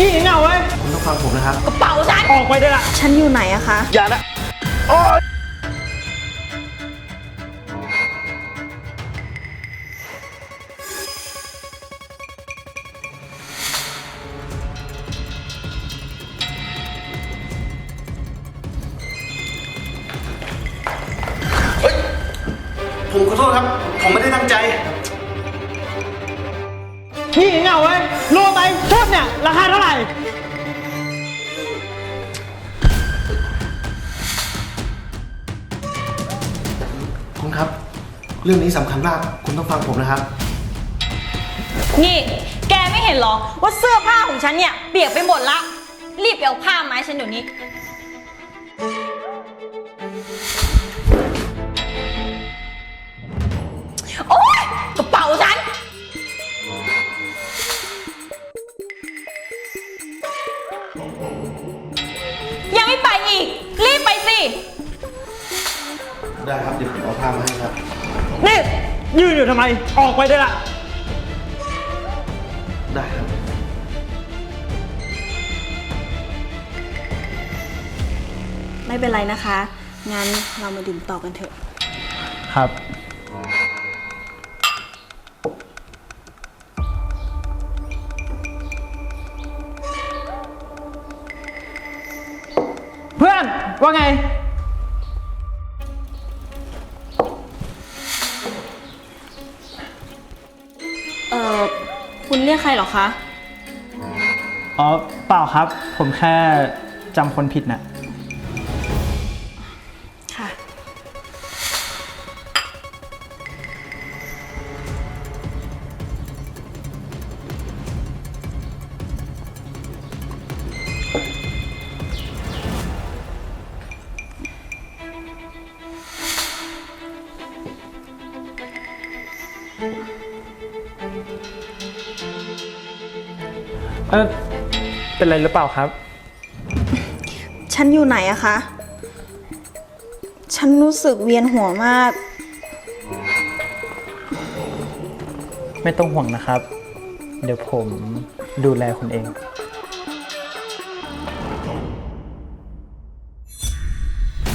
นี่เงาไว้ยคุณต้องฟังผมนะครับ กระเป๋าฉัน ออกไปได้ละ ฉันอยู่ไหนอะคะ อย่านะโอ๊ยเฮ้ยผมขอโทษครับ ผมไม่ได้ตั้งใจ นี่เงาไว้ยรู้ไหมชุดเนี่ยราคาเท่าไหร่ คุณครับ เรื่องนี้สำคัญมาก คุณต้องฟังผมนะครับ นี่ แกไม่เห็นเหรอว่าเสื้อผ้าของฉันเนี่ยเปียกไปหมดละ รีบไปเอาผ้ามาให้ฉันเดี๋ยวนี้ ยืนอยู่ทำไม ออกไปได้ละ ได้ครับ ไม่เป็นไรนะคะ งั้นเรามาดื่มต่อกันเถอะ ครับ เพื่อนว่าไง รียกใครหรอคะ อ๋อ เปล่าครับ ผมแค่จำคนผิดนะ่ะ เออเป็นไรหรือเปล่าครับ ฉันอยู่ไหนอะคะ ฉันรู้สึกเวียนหัวมาก ไม่ต้องห่วงนะครับ เดี๋ยวผมดูแลคุณเอง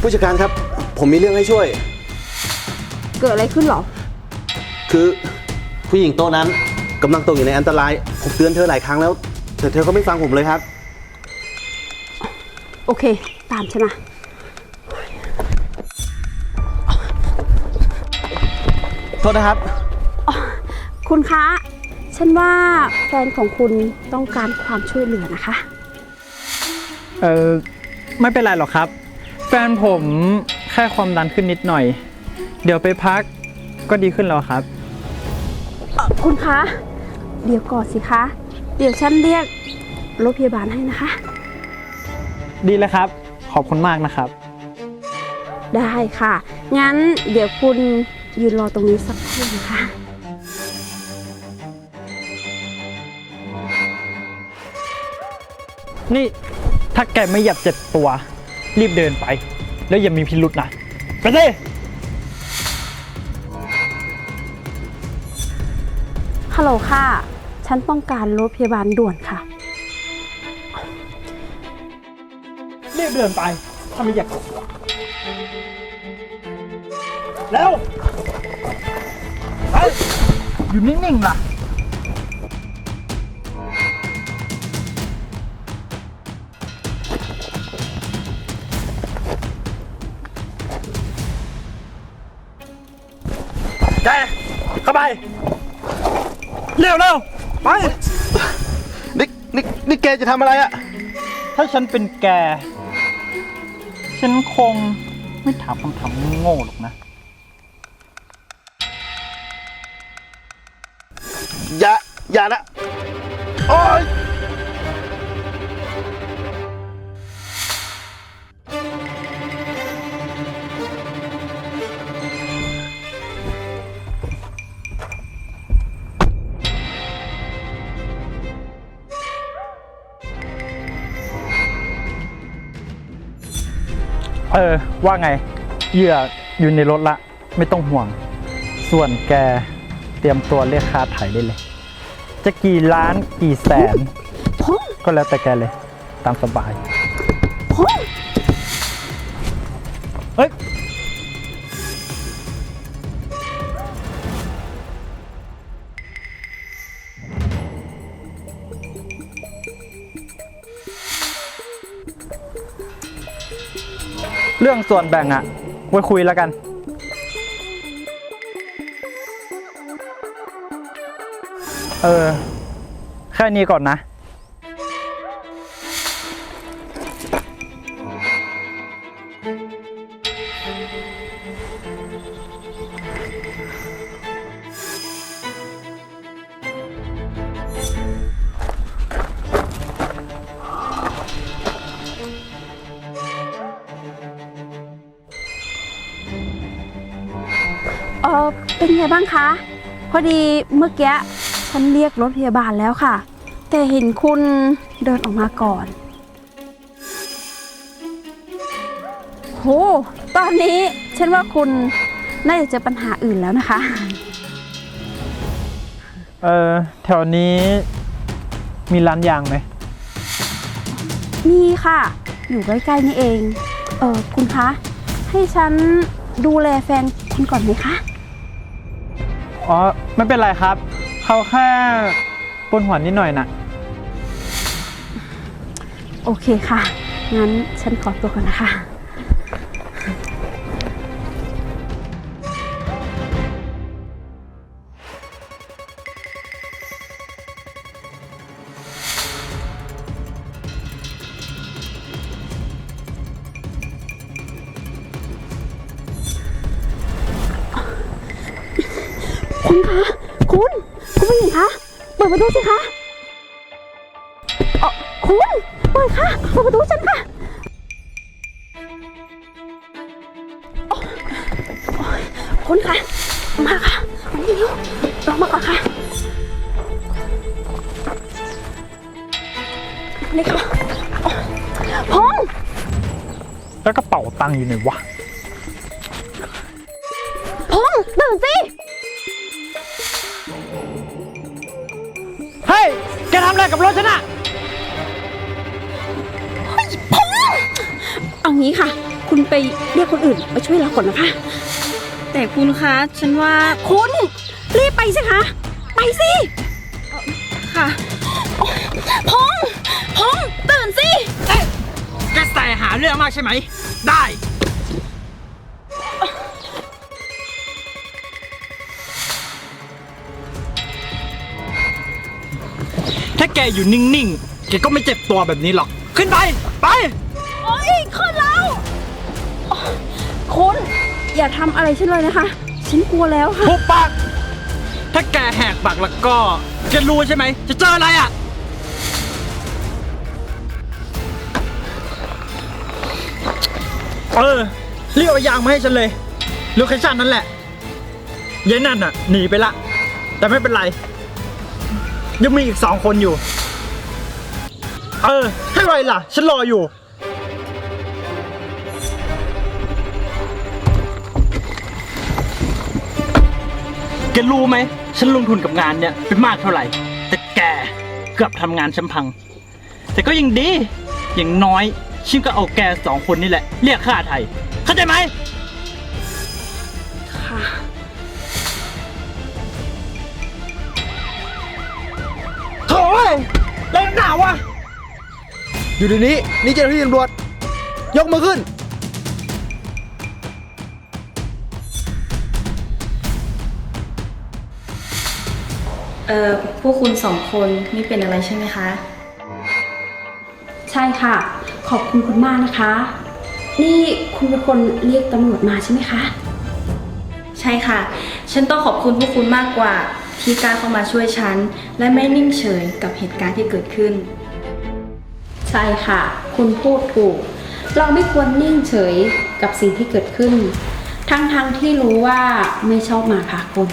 ผู้จัดการครับ ผมมีเรื่องให้ช่วย เกิดอะไรขึ้นเหรอ คือผู้หญิงโต๊ะนั้นกำลังตกอยู่ในอันตราย ผมเตือนเธอหลายครั้งแล้ว แต่เธอก็ไม่ฟังผมเลยครับ โอเค ตามฉันมา โทษนะครับ คุณคะ ฉันว่าแฟนของคุณต้องการความช่วยเหลือนะคะ เออไม่เป็นไรหรอกครับ แฟนผมแค่ความดันขึ้นนิดหน่อย เดี๋ยวไปพักก็ดีขึ้นแล้วครับ คุณคะ เดี๋ยวก่อนสิคะ เดี๋ยวฉันเรียกรถพยาบาลให้นะคะ ดีเลยครับ ขอบคุณมากนะครับ ได้ค่ะ งั้นเดี๋ยวคุณยืนรอตรงนี้สักครู่นะคะ นี่ถ้าแกไม่อยากเจ็บตัว รีบเดินไป แล้วอย่ามีพิรุษนะไปสิฮัลโหลค่ะ ฉันต้องการรถพยาบาลด่วนค่ะ รีบเดินไปถ้าไม่อยากเจ็บตัวแล้วไปอยู่นิ่งๆล่ะ แกเข้าไป เร็วเร็ว ไปนี่นี่นี่แกจะทำอะไรอะถ้าฉันเป็นแก ฉันคงไม่ถามคำถามโง่หรอกนะ อย่า อย่านะ โอ๊ย ออว่าไงเหยื่ออยู่ในรถละ ไม่ต้องห่วง ส่วนแกเตรียมตัวเรียกค่าไถ่ได้เลย จะกี่ล้านกี่แสน ก็แล้วแต่แกเลย ตามสบาย เฮ้ย รื่องส่วนแบ่งอะไว้คุยแล้วกัน เออ แค่นี้ก่อนนะ เป็นไงบ้างคะ พอดีเมื่อกี้ฉันเรียกรถพยาบาลแล้วค่ะ แต่เห็นคุณเดินออกมาก่อน โห ตอนนี้ฉันว่าคุณน่าจะเจอปัญหาอื่นแล้วนะคะ เออแถวนี้มีร้านยางไหม มีค่ะ อยู่ใกล้ๆนี่เอง เออคุณคะ ให้ฉันดูแลแฟนคุณก่อนไหมคะ อ๋อ ไม่เป็นไรครับ เขาแค่ปวดหัวนิดหน่อยนะโอเคค่ะ งั้นฉันขอตัวก่อนนะคะ คุณคะ คุณ คุณผู้หญิงคะ เปิดประตูสิคะเอ่อคุณ เปิดค่ะ เปิดประตูฉันค่ะโอ๊ยโอ๊ยคุณค่ะมาค่ะมานี่เร็วลงมาก่อนค่ะ นี่ค่ะโอ๊ยพงษ์แล้วกระเป๋าตังค์อยู่ไหนวะ พงษ์ตื่นสิ ทำอะไรกับรถฉันอะพงษ์เอางี้ค่ะ คุณไปเรียกคนอื่นมาช่วยเราก่อนนะคะ แต่คุณคะ ฉันว่าคุณรีบไปสิคะ ไปสิ ค่ะพงษ์พงษ์ตื่นสิ แกใส่หาเรื่องมากใช่ไหม ได้ แกอยู่นิ่งๆ แกก็ไม่เจ็บตัวแบบนี้หรอก ขึ้นไป ไป โอ๊ยขึ้นแล้วโอ๊ยคุณอย่าทำอะไรฉันเลยนะคะ ฉันกลัวแล้วค่ะ ทุบปาก ถ้าแกแหกปากแล้วก็จะรู้ใช่ไหม จะเจออะไรอะ เออ เรียกเอายางมาให้ฉันเลยโลเคชั่นนั้นแหละยายนั่นอะ หนีไปละ แต่ไม่เป็นไร ยังมีอีกสองคนอยู่ เออ ให้ไวล่ะ ฉันรออยู่ แกรู้ไหม ฉันลงทุนกับงานเนี่ยเป็นมากเท่าไหร่ แต่แกเกือบทำงานฉันพัง แต่ก็ยังดี อย่างน้อยฉันก็เอาแกสองคนนี่แหละ เรียกค่าไทย เข้าใจไหม ค่ะ หนาวะอยู่เดี๋ยวนี้นี่เจ้าหน้าที่ตำรวจ ยกมือขึ้น เอ่อ พวกคุณสองคนไม่เป็นอะไรใช่ไหมคะ ใช่ค่ะ ขอบคุณคุณมากนะคะ นี่คุณเป็นคนเรียกตำรวจมาใช่ไหมคะ ใช่ค่ะ ฉันต้องขอบคุณพวกคุณมากกว่า ที่กล้าเข้ามาช่วยฉัน และไม่นิ่งเฉยกับเหตุการณ์ที่เกิดขึ้น ใช่ค่ะ คุณพูดถูก เราไม่ควรนิ่งเฉยกับสิ่งที่เกิดขึ้น ทั้งๆทที่รู้ว่าไม่ชอบมาพากล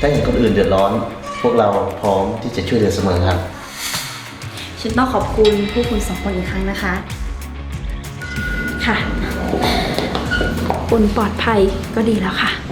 ถ้าเห็นคนอื่นเดือดร้อน พวกเราพร้อมที่จะช่วยเหลือเสมอครับ ฉันต้องขอบคุณพวกคุณสองคนอีกครั้งนะคะ ค่ะ คุณปลอดภัยก็ดีแล้วค่ะ